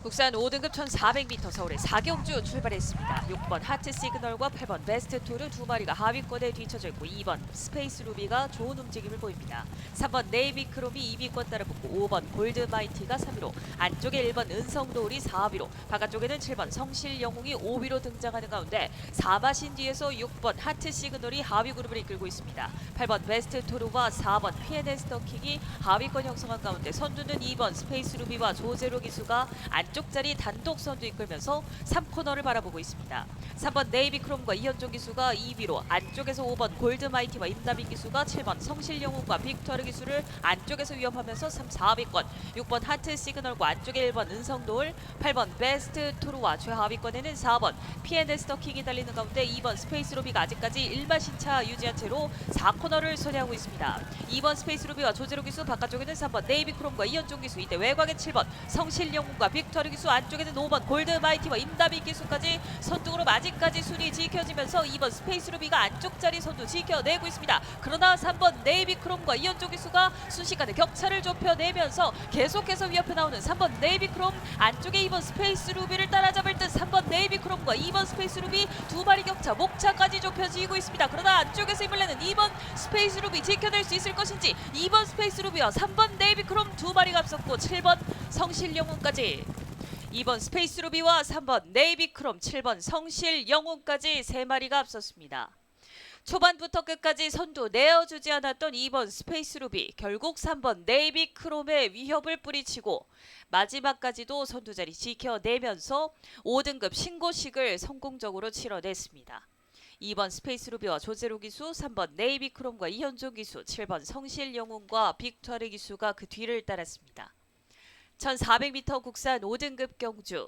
국산 5등급 1400m 서울의 4경주 출발했습니다. 6번 하트 시그널과 8번 베스트 토르 두 마리가 하위권에 뒤쳐져 있고 2번 스페이스 루비가 좋은 움직임을 보입니다. 3번 네이비 크롬이 2위권 따라붙고 5번 골드 마이티가 3위로 안쪽에 1번 은성도울이 4위로 바깥쪽에는 7번 성실 영웅이 5위로 등장하는 가운데 4마신 뒤에서 6번 하트 시그널이 하위 그룹을 이끌고 있습니다. 8번 베스트 토르와 4번 피에네스 더킹이 하위권 형성한 가운데 선두는 2번 스페이스 루비와 조제로 기수가 안쪽 자리 단독 선두 이끌면서 3코너를 바라보고 있습니다. 3번 네이비 크롬과 이현종 기수가 2위로 안쪽에서 5번 골드 마이티와 임다빈 기수가 7번 성실 영웅과 빅터르 기수를 안쪽에서 위협하면서 3, 4위권 6번 하트 시그널과 안쪽에 1번 은성도울 8번 베스트 토르와 최하위권에는 4번 피에네스 더킹이 달리는 가운데 2번 스페이스 루비가 아직까지 1마신차 유지한 채로 4코너를 선회하고 있습니다. 2번 스페이스 루비와 조제로 기수 바깥쪽에는 3번 네이비 크롬과 이현종 기수 이때 외곽에 7번 성실 영웅과 빅터 르 기수 안쪽에는 5번 골드 마이티와 임다빈 기수까지 선두그룹 아직까지 순위 지켜지면서 2번 스페이스 루비가 안쪽 자리 선두 지켜내고 있습니다. 그러나 3번 네이비 크롬과 이현종 기수가 순식간에 격차를 좁혀내면서 계속해서 위협해 나오는 3번 네이비 크롬 안쪽에 2번 스페이스 루비를 따라잡을 듯 3번 네이비 크롬과 2번 스페이스 루비 두 마리 격차 목차까지 좁혀지고 있습니다. 그러나 안쪽에서 힘을 내는 2번 스페이스 루비 지켜낼 수 있을 것인지 2번 스페이스 루비와 3번 네이비 크롬 두 마리가 앞섰고 7번 성실 영웅까지 2번 스페이스 루비와 3번 네이비 크롬 7번 성실 영웅까지 세 마리가 앞섰습니다. 초반부터 끝까지 선두 내어주지 않았던 2번 스페이스 루비 결국 3번 네이비 크롬의 위협을 뿌리치고 마지막까지도 선두 자리 지켜내면서 5등급 신고식을 성공적으로 치러냈습니다. 2번 스페이스 루비와 조제로 기수, 3번 네이비 크롬과 이현종 기수, 7번 성실 영웅과 빅투아르 기수가 그 뒤를 따랐습니다. 1400m 국산 5등급 경주